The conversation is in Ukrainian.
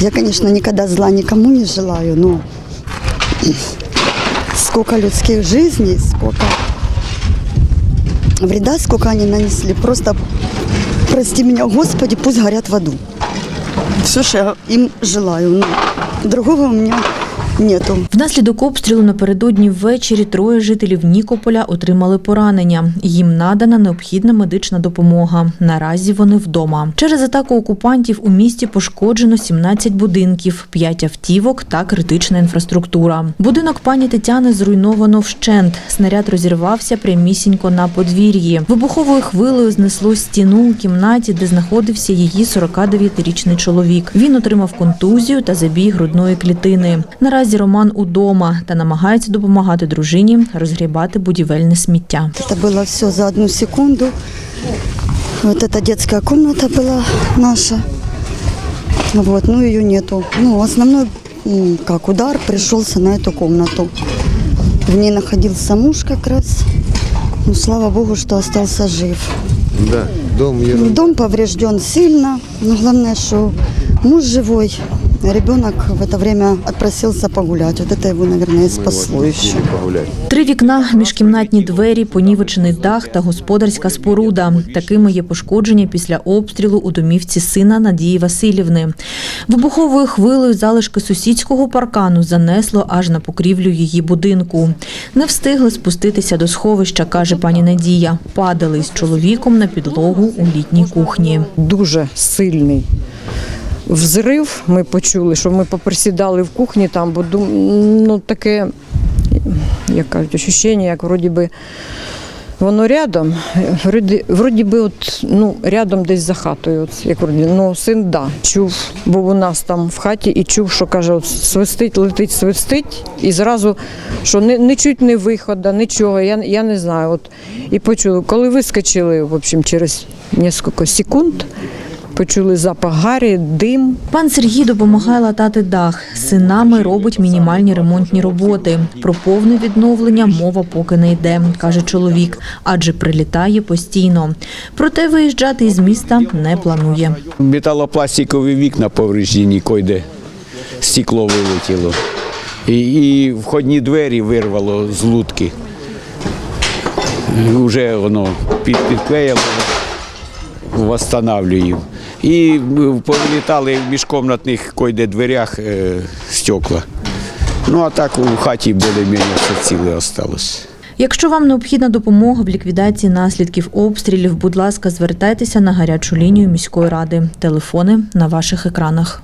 Я, конечно, никогда зла никому не желаю, но сколько людских жизней, сколько вреда, сколько они нанесли. Просто, прости меня, Господи, пусть горят в аду. Все, что я им желаю. но другого у меня нету. Внаслідок обстрілу напередодні ввечері троє жителів Нікополя отримали поранення. Їм надана необхідна медична допомога. Наразі вони вдома. Через атаку окупантів у місті пошкоджено 17 будинків, 5 автівок та критична інфраструктура. Будинок пані Тетяни зруйновано вщент. Снаряд розірвався прямісінько на подвір'ї. Вибуховою хвилею знесло стіну у кімнаті, де знаходився її 49-річний чоловік. Він отримав контузію та забій грудної клітини. Наразі Роман удома та намагається допомагати дружині розгрібати будівельне сміття. Это было все за одну секунду. Вот эта детская комната была наша. Вот, ну ее нету. Ну, основной, м, как удар, пришелся на эту комнату. В ней находился муж как раз. Ну, слава богу, что остался жив. Да, дом ерунда. Дом поврежден сильно, но главное, что муж живой. Ребенок в это время отпросился погулять. Вот это его, наверное, и спасло еще. Три вікна, міжкімнатні двері, понівечений дах та господарська споруда. Такими є пошкодження після обстрілу у домівці сина Надії Васильівни. Вибуховою хвилею залишки сусідського паркану занесло аж на покрівлю її будинку. Не встигли спуститися до сховища, каже пані Надія. Падали із чоловіком на підлогу у літній кухні. дуже сильний взрив. Ми почули, що ми поприсідали в кухні там, бо ну, таке, як кажуть, ощущення, як вроді би воно рядом, вроді, вроді би от, ну, рядом десь за хатою. От, як вроді, ну, син да, чув, був у нас там в хаті і чув, що каже, от, свистить, летить, свистить, і зразу, що не, не чуть не виходу, нічого, я, я не знаю. От, і почули, коли вискочили, в общем, через кілька секунд, почули запах гарі, дим. Пан Сергій допомагає латати дах. Синами робить мінімальні ремонтні роботи. Про повне відновлення мова поки не йде, каже чоловік, адже прилітає постійно. Проте виїжджати із міста не планує. Металопластикові вікна повреждені, койде стекло вилетіло. І, і входні двері вирвало з лутки. Вже воно під, підклеїло, восстанавлюємо. І повилітали в міжкомнатних койде дверях е, стекла. Ну а так у хаті більш-менш все ціле осталось. Якщо вам необхідна допомога в ліквідації наслідків обстрілів, будь ласка, звертайтеся на гарячу лінію міської ради. Телефони на ваших екранах.